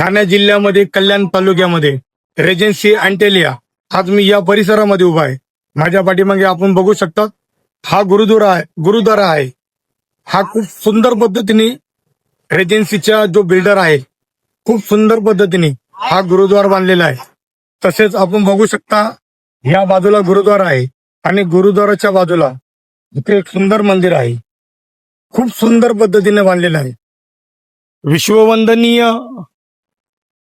ठाणे जिल्ह्यामध्ये कल्याण तालुक्यामध्ये रेजन्सी अँटेलिया आज मी या परिसरामध्ये उभा आहे. माझ्या पाठीमागे आपण बघू शकता हा गुरुद्वारा आहे गुरुद्वारा आहे. हा खूप सुंदर पद्धतीने रेजन्सीचा जो बिल्डर आहे खूप सुंदर पद्धतीने हा गुरुद्वार बांधलेला आहे. तसेच आपण बघू शकता ह्या बाजूला गुरुद्वारा आहे आणि गुरुद्वाराच्या बाजूला इथे एक सुंदर मंदिर आहे. खूप सुंदर पद्धतीने बांधलेलं आहे. विश्ववंदनीय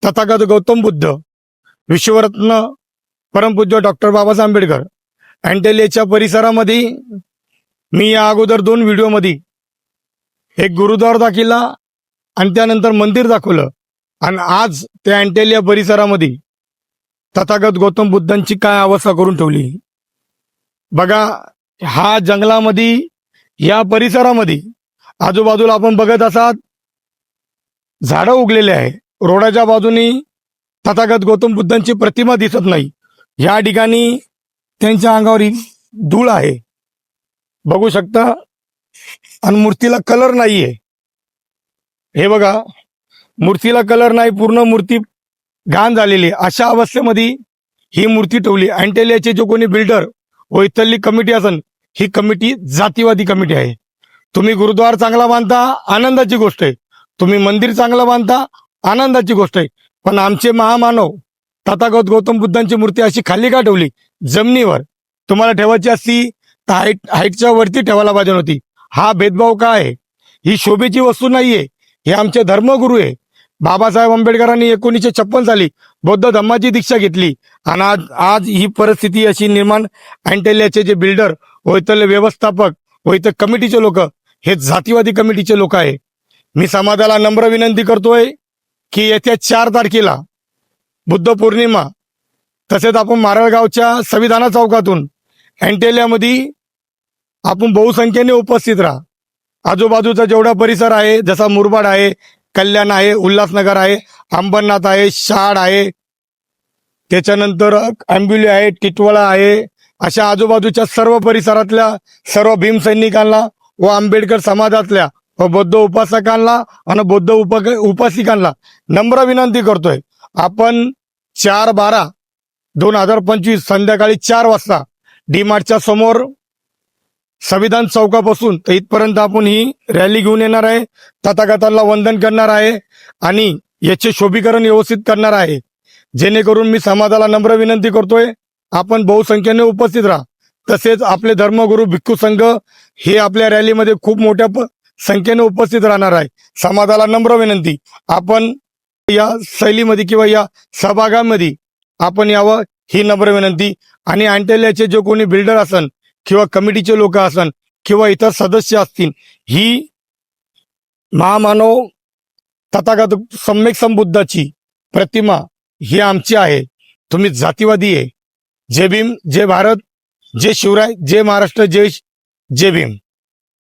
तथागत गौतम बुद्ध विश्वरत्न परमपूज्य डॉक्टर बाबासाहेब आंबेडकर अँटेलियाच्या परिसरामध्ये मी या अगोदर दोन व्हिडिओमध्ये एक गुरुद्वार दाखिला आणि त्यानंतर मंदिर दाखवलं. आणि आज त्या अँटेलिया परिसरामध्ये तथागत गौतम बुद्धांची काय अवस्था करून ठेवली. बघा हा जंगलामध्ये या परिसरामध्ये आजूबाजूला आपण बघत असाल झाडं उगलेले आहे रोडाच्या बाजूनी तथागत गौतम बुद्धांची प्रतिमा दिसत नाही. या ठिकाणी त्यांच्या अंगावर धूळ आहे. बघू शकता आणि मूर्तीला कलर नाहीये. हे बघा मूर्तीला कलर नाही पूर्ण मूर्ती घाण झालेली आहे. अशा अवस्थेमध्ये ही मूर्ती ठेवली. अँटेलियाचे जो कोणी बिल्डर व इथली कमिटी असन ही कमिटी जातीवादी कमिटी आहे. तुम्ही गुरुद्वार चांगला बांधता आनंदाची गोष्ट आहे. तुम्ही मंदिर चांगलं बांधता आनंदाची गोष्ट आहे. पण आमचे महामानव तथागत गौतम बुद्धांची मूर्ती अशी खाली का ठेवली? जमिनीवर. तुम्हाला ठेवायची असती तर हाईट हाईटच्या वरती ठेवायला पाहिजे होती. हा भेदभाव काय आहे? ही शोभेची वस्तू नाहीये. हे आमचे धर्मगुरू आहे. बाबासाहेब आंबेडकरांनी एकोणीसशे छप्पन साली बौद्ध धम्माची दीक्षा घेतली. आणि आज आज ही परिस्थिती अशी निर्माण अँटेलियाचे जे बिल्डर व इथले व्यवस्थापक व इथं कमिटीचे लोक हे जातीवादी कमिटीचे लोक आहे. मी समाजाला नम्र विनंती करतोय. की येत्या चार तारखेला बुद्ध पौर्णिमा तसेच आपण मारळगावच्या संविधाना चौकातून अँटेलियामध्ये आपण बहुसंख्येने उपस्थित राहा. आजूबाजूचा जेवढा परिसर आहे जसा मुरबाड आहे कल्याण आहे उल्हासनगर आहे अंबरनाथ आहे शाड आहे त्याच्यानंतर आंबिवली आहे टिटवळा आहे अशा आजूबाजूच्या सर्व परिसरातल्या सर्व भीमसैनिकांना व आंबेडकर समाजातल्या बौद्ध उपासकांना आणि बौद्ध उप उपासिकांना नम्र विनंती करतोय. आपण चार बारा दोन हजार पंचवीस संध्याकाळी चार वाजता डीमार्टच्या समोर संविधान चौकापासून तर इथपर्यंत आपण ही रॅली घेऊन येणार आहे. तथागतांना वंदन करणार आहे आणि याचे शोभीकरण व्यवस्थित करणार आहे. जेणेकरून मी समाजाला नम्र विनंती करतोय. आपण बहुसंख्येने उपस्थित राहा. तसेच आपले धर्मगुरू भिक्खू संघ हे आपल्या रॅलीमध्ये खूप मोठ्या प- संख्येने उपस्थित राहणार आहे. समाजाला नम्र विनंती. आपण या शैलीमध्ये किंवा या सहभागामध्ये आपण यावं ही नम्र विनंती. आणि अँटेलियाचे जे कोणी बिल्डर असन किंवा कमिटीचे लोक असन किंवा इतर सदस्य असतील ही महामानव तथागत सम्यक संबुद्धाची प्रतिमा ही आमची आहे. तुम्ही जातीवादी आहे. जय भीम जय भारत जय शिवराय जय महाराष्ट्र जय जय भीम.